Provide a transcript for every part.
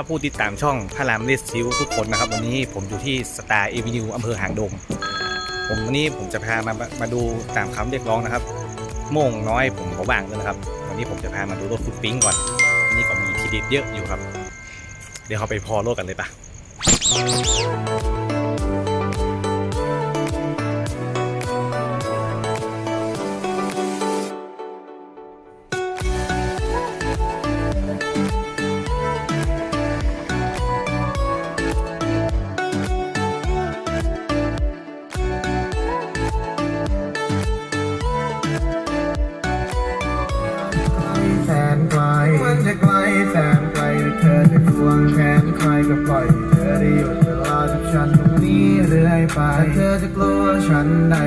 ครับผู้ติดตามช่องพระรามเลสซิวทุกคนนะครับวันนี้ผมอยู่ที่สตาร์เอวินิวอำเภอหางดงผมวันนี้ผมจะพามามาดูตามคำเรียกร้องนะครับโม่งน้อยผมขอว่างด้วยนะครับ วันนี้ผมจะพามาดูรถฟุตปิ้งก่อนวันนี่ก็มีทีเด็ดเยอะอยู่ครับ เดี๋ยวเราไปพอรถกันเลยปะ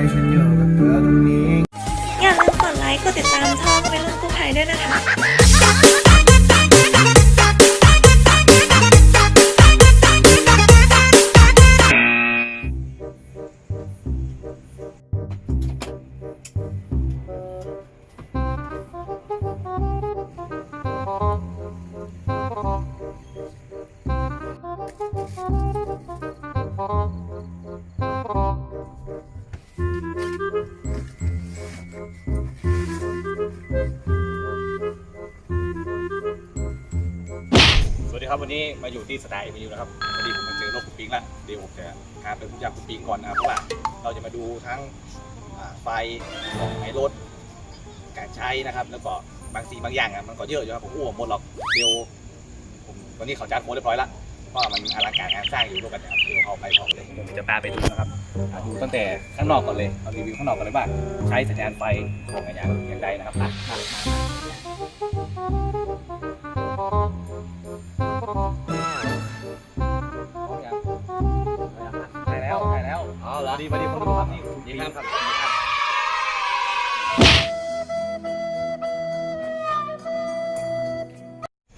ฉันได้ฉันอยู่กับเธอตรงนี้ อย่าลืมกดไลค์ กดติดตามช่องไป็นลูกกู้ภัยด้วยนะคะ ครับวันนี้มาอยู่ที่สไตาร์เอวินิวนะครับวันนี้ผมมาเจอรถคุณปิ๊งละเดี๋ยวผมจะพาไปรู้จักคุณปิงก่อนนะครับเพราะว่าเราจะมาดูทั้งไฟของไอ้รถการใช้นะครับ แล้วก็บางสิ่งบางอย่างอะมันก็เยอะอยู่ครับผมอ้วกหมดหรอกเดี๋ยวผมวันนี้เขาจัดโค้ดเรียบร้อยละเพราะว่ามันอลังการงานสร้างอยู่ด้วยกันนะครับเดี๋ยวเขาไปพร้อมเลยผมจะพาไปดูนะครับดูตั้งแต่ข้างนอกก่อนเลยเอารีวิวข้างนอกก่อนเลยว่าใช้สัญญาณไฟของอะไรอย่างอย่างไรนะครับ ดีมาดีคนดูครับนี่คุณดีปิ๊งครับ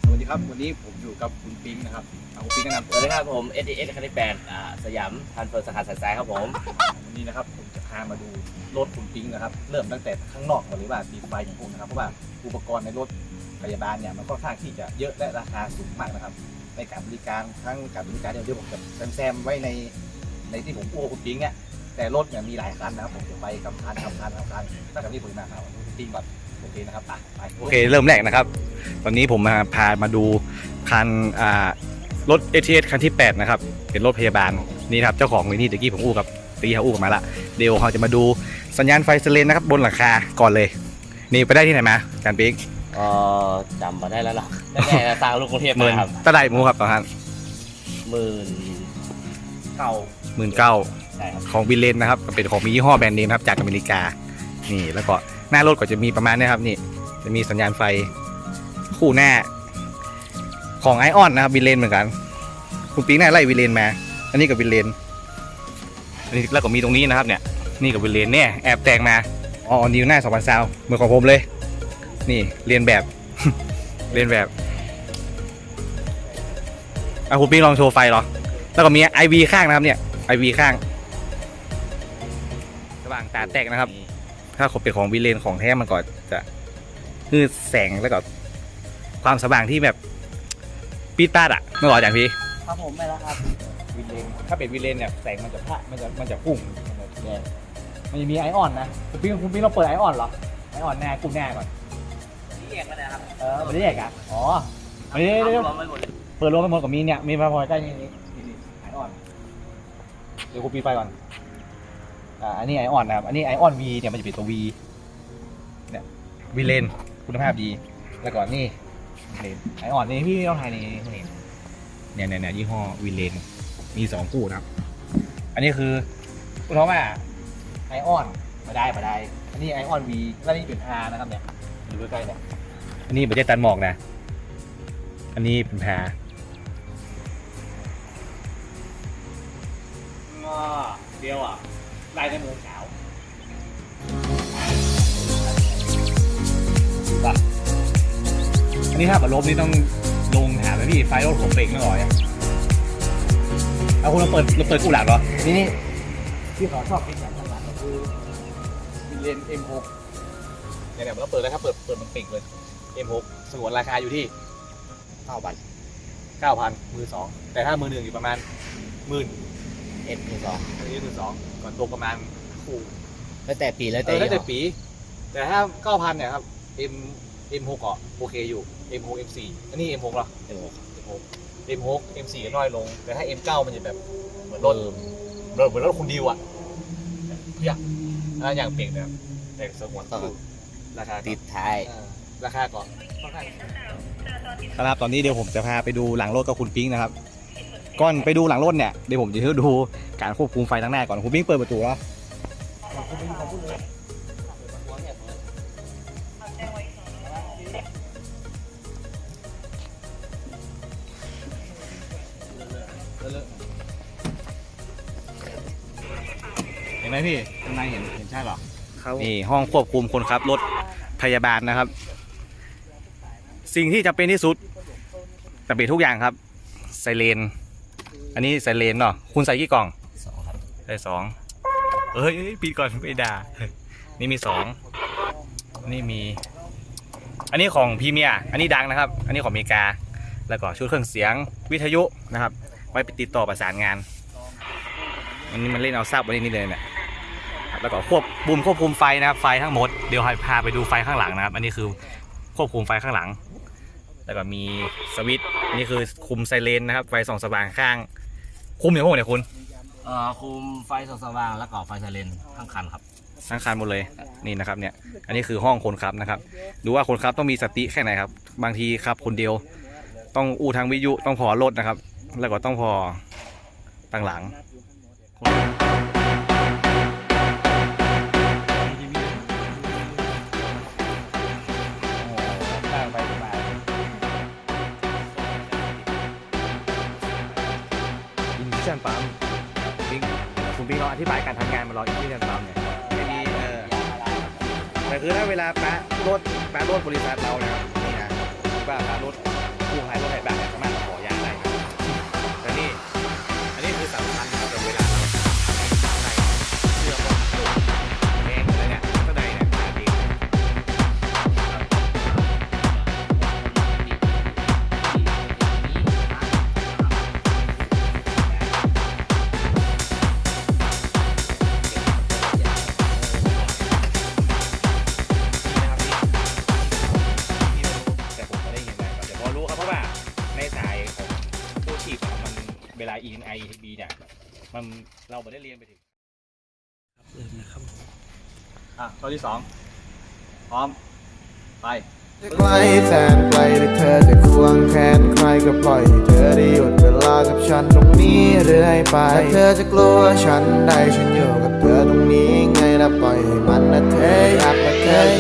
สวัสดีครับ วันนี้ผมอยู่กับคุณปิ๊งนะครับเอาคุณปิ๊งแนะนำสตัววัสเลดียครับผม S D S คันที่แปดอ่าสยามทันเฟิร์สาขาสายซ้ายครับผม วันนี้นะครับ ผมจะพามาดูรถคุณปิ๊งนะครับ เริ่มตั้งแต่ข้างนอกก่อนเลยว่าตีไฟของผมนะครับ เพราะว่าอุปกรณ์ในรถพยาบาลเนี่ยมันค่อนข้างที่จะเยอะและราคาสูงมากนะครับ ในการบริการทั้งการบริการเดี๋ยวเดี๋ยวผมจะแซมๆไว้ในในที่ผมพูดกับคุณปิ๊งเนี่ย แต่รถเนี่ยมีหลายคันนะครับผมจะไปกับคันกับคันกับคันถ้ากับที่ผมมาครับคุณปิ๊งก่อนโอเคนะครับไปไปโอเคเริ่มแรกนะครับ ตอนนี้ผมมาพามาดูคันอ่ารถ ATS คันที่ 8 นะครับ เป็นรถพยาบาลนี่นะครับเจ้าของเลยนี่ตะกี้ผมอู้กับตะกี้เขาอู้กับมาละเดี๋ยวเขาจะมาดูสัญญาณไฟเซเลนนะครับบนหลังคาก่อนเลย นี่ไปได้ที่ไหนมาอาจารย์ปิ๊กเอ่อจำมาได้แล้วเนาะแน่ๆนะสร้างลูกกรุงเทพหมื่มานครับตะไดหมูครับตอนนั้นหมื่นเก้าหมื่นเก้าใช่ครับ ของวิเลนนะครับเป็นของมียี่ห้อแบรนด์เนมครับจากอเมริกา นี่แล้วก็หน้ารถก็จะมีประมาณนี้ครับนี่จะมีสัญญาณไฟคู่หน้า ของไอออนนะครับวิเลนเหมือนกันคุณปิงน่าไล่วิเลนมา อันนี้กับวิเลนอันนี้แล้วก็มีตรงนี้นะครับเนี่ยนี่กับวิเลนเนี่ยแอบแต่งมาอ๋อนิวหน้าสองพันซาวเหมือนของผมเลย นี่เรียนแบบเรียนแบบอะคุณปิงลองโชว์ไฟเหรอแล้วก็มีไอวีข้างนะครับเนี่ยไอวีข้าง ว่างตาแตกนะครับ ถ้าเป็นของวิเลนของแท้มันก็จะคือแสงแล้วก็ความสว่างที่แบบปีดปาดอะเมื่อก่อนอย่างพี่ครับผมไม่แล้วครับวิเลนถ้าเป็นวิเลนเนี่ยแสงมันจะพระมันจะมันจะพุ่งเนี่ยมันจะมีไอออนนะคุณพี่คุณพี่เราเปิดไอออนเหรอไอออนหน้ากลุ่มหน้าก่อนนี่แยกมานะครับเออมันได้แยกอะอ๋อไม่ได้รวมไปหมดเลยเปิดรวมไปหมดกับมีเนี่ยมีไฟพอยใกล้นี่นี่นี่ไอออนเดี๋ยวคุณปีไฟก่อน อ่าอันนี้ไอออนนะครับ อันนี้ไอออนวีเนี่ยมันจะเป็นตัววีเนี่ยวีเลนคุณภาพดี แล้วก็นี่เลนไอออนนี่พี่ต้องถ่ายนี่นี่เนี่ยเนี่ยเนี่ยยี่ห้อวีเลนมีสองคู่นะครับ อันนี้คือคุณท้องว่าไอออนมาได้มาได้ อันนี้ไอออนวีแล้วนี่เป็นอานะครับเนี่ยอยู่ใกล้ๆเนี่ยอันนี้ไม่ใช่ตันหมอกนะ อันนี้เป็นแพรเดียวอะ ลายในมือขาวอันนี้ถ้าแบบลบนี่ต้องลงหาแล้วพี่ไฟรถผมเบรกไม่ออกอะเอาคุณเราเปิดเราเปิดกูหลังเหรอ นี่นี่ที่เขาชอบเป็นแบบหลังก็คือวินเลน M6 เนี่ยเนี่ยมันก็เปิดแล้วถ้าเปิดเปิดมันปิดเลย M6 สงวนราคาอยู่ที่9บาท9เก้าพันมือสองแต่ถ้ามือหนึ่งอยู่ประมาณหมื่นเอ็ดมือสองอันนี้มือสอง ก่อนตกประมาณคู่แล้วแต่ปีแล้วเอแต่อแล้วแต่ยี่ห้อปี แต่ถ้าเก้าพันเนี่ยครับ M M หกอะโอเคอยู่ M หก M สี่อันนี้ M หกเหรอ เออ M หก M หก M สี่ก็น้อยลง แต่ถ้า M เก้ามันจะแบบเหมือนรถเริ่มรถเหมือนรถคุณดิวอะเพียถ้าอย่างเปลี่ยนเนี่ยแต่สงวนก็ราคาติดท้าย เออราคาก่อนครับตอนนี้เดี๋ยวผมจะพาไปดูหลังรถกับคุณปิ๊งนะครับก่อนไปดูหลังรถเนี่ยเดี๋ยวผมจะให้ดู การควบคุมไฟทั้งหน้าก่อนคุณปิ๊งเปิดประตูแล้วเห็นไหมพี่ข้างในเห็นเห็นใช่หรอครับนี่ห้องควบคุมคนขับรถพยาบาลนะครับ สิ่งที่จะเป็นที่สุดจะเป็นทุกอย่างครับไซเรนอันนี้ไซเรนเนาะคุณใส่กี่กล่อง สองครับใส่สองเอ้ยปีก่อนไม่ด่า นี่มีสองนี่มี อันนี้ของพีเมียอันนี้ดังนะครับ อันนี้ของอเมริกา แล้วก็ชุดเครื่องเสียงวิทยุนะครับ ไว้ไปติดต่อประสานงานอันนี้มันเล่นเอาทราบไวันนี้นี่เลยเนี่ยแล้วก็ควบบุมควบคุมไฟนะครับ ไฟทั้งหมด เดี๋ยวให้พาไปดูไฟข้างหลังนะครับ อันนี้คือควบคุมไฟข้างหลัง แล้วก็มีสวิตช์อันนี่คือคุมไซเรนนะครับ ไฟส่องสว่างข้าง คุมอย่างพวกเนี่ยคุณ เอ่อคุมไฟส่องสว่างแล้วก็ไฟไซเรนทั้งคันครับ ทั้งคันหมดเลยนี่นะครับเนี่ยอันนี้คือห้องคนขับนะครับ ดูว่าคนขับต้องมีสติแค่ไหนครับ บางทีขับคนเดียว ต้องอู้ทางวิทยุต้องพอรถนะครับ แล้วก็ต้องพอตั้งหลังอิน ธิบายการทำงานมาลองอินดิชั่นปั๊มเนี่ยไม่มีเออแต่คือถ้าเวลาแปะรถแปะรถบริษัทเราเนี่ยนี่นะว่าแปะรถผู้หายรถไหนบ้างเนี่ยสามารถขอยา เวลา E N I B เนี่ยมันเราไม่ได้เรียนไปถึงอะข้อที่สองพร้อม ไปไกลแสนไกลแต่เธอจะควงแขนใครก็ปล่อยให้เธอได้หยุดเวลากับฉันตรงนี้เรื่อยไปถ้าเธอจะกลัวฉันได้ฉันอยู่กับเธอตรงนี้ไงนะปล่อยให้มันนะเธออยากนะเธอ